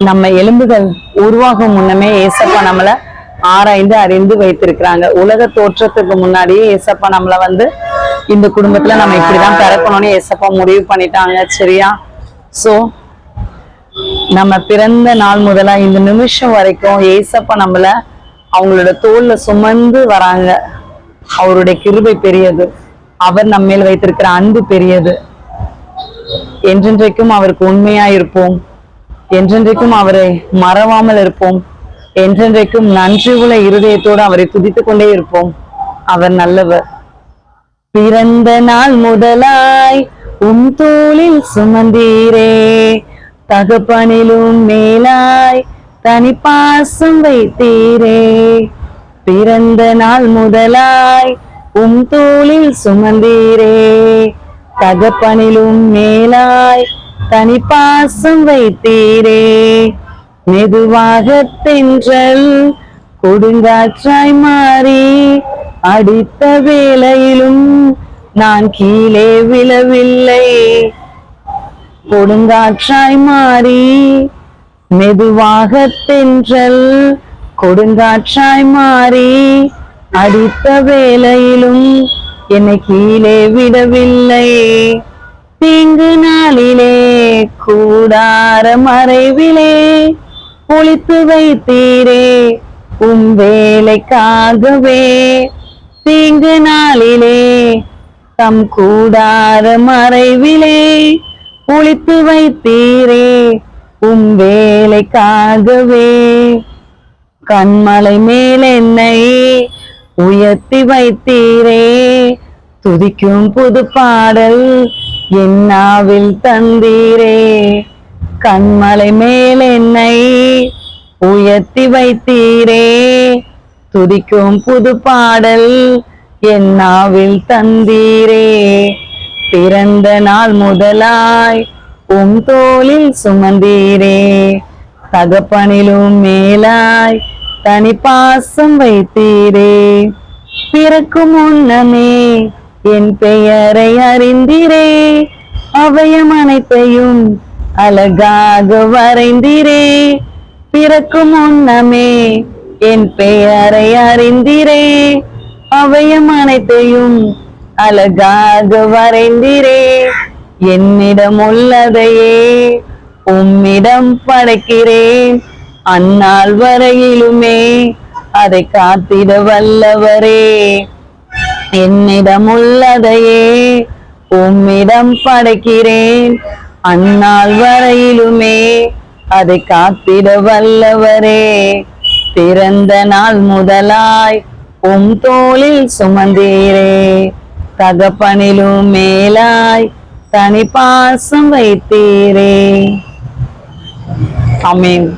நம்ம எலும்புகள் உருவாகும் முன்னமே ஏசப்பா நம்மள ஆராய்ந்து அறிந்து வைத்திருக்கிறாங்க. உலக தோற்றத்துக்கு முன்னாடியே ஏசப்பா நம்மள வந்து இந்த குடும்பத்துல நம்ம இப்படிதான் பிறக்கணும்னு ஏசப்பா முடிவு பண்ணிட்டாங்க. சரியா? சோ நம்ம பிறந்த நாள் முதலா இந்த நிமிஷம் வரைக்கும் ஏசப்பா நம்மள அவங்களோட தோல்ல சுமந்து வராங்க. அவருடைய கிருபை பெரியது. அவர் நம்ம மேல் வைத்திருக்கிற அன்பு பெரியது. என்றென்றைக்கும் அவருக்கு உண்மையா இருப்போம். என்றென்றைக்கும் அவரை மறவாமல் இருப்போம். என்றென்றைக்கும் நன்றி உள்ள இருதயத்தோடு அவரை துதித்துக் கொண்டே இருப்போம். அவர் நல்லவர். பிறந்த நாள் முதலாய் உன் தோளில் சுமந்தீரே. தகப்பனிலும் மேலாய் தனி பாசம் வைத்தீரே. பிறந்த நாள் முதலாய் உம் தோளில் சுமந்தீரே. தகப்பனிலும் மேலாய் தனி பாசம் வைத்தீரே. மெதுவாக தென்றல் கொடுங்காற்றாய் மாறி அடித்த வேளையிலும் நான் கீழே விழவில்லை. கொடுங்காற்றாய் மாறி மெதுவாக தென்றல் கொடுங்காற்றாய் மாறி அடித்த வேளையிலும் என்னை கீழே விடவில்லை. தீங்கு நாளிலே கூடார மறைவிலே ஒழித்து வைத்தீரே உம் வேலைக்காகவே தீங்கு நாளிலே தம் கூடார மறைவிலே ஒழித்து வைத்தீரே உம் வேலைக்காகவே. கண்மலை மேல் என்னை உயர்த்தி வைத்தீரே துதிக்கும் புது பாடல் என்னாவில் தந்தீரே? கண்மலை மேல் என்னை உயர்த்தி வைத்தீரே? துதிக்கும் புது பாடல் என்னாவில் தந்தீரே? பிறந்த நாள் முதலாய் உம் தோளில் சுமந்தீரே. தகப்பனிலும் மேலாய் தனி பாசம் வைத்தீரே. பிறக்கும் முன்னமே என் பெயரை அறிந்திரே அவயம் அனைத்தையும் அழகாக வரைந்திரே. பிறக்கும் முன்னமே என் பெயரை அறிந்திரே அவயம் அனைத்தையும் அழகாக வரைந்திரே. என்னிடம் உள்ளதையே உம்மிடம் படைக்கிறேன். அந்நாள் வரையிலுமே அதை காத்திட வல்லவரே. என்னிடம் உள்ளதையே உம்மிடம் படைக்கிறேன். அந்நாள் வரையிலுமே அதை காத்திட வல்லவரே. பிறந்த நாள் முதலாய் உம் தோளில் சுமந்தீரே. தகப்பனிலும் மேலாய் தனி பாசம் வைத்தீரே. ஆமென்.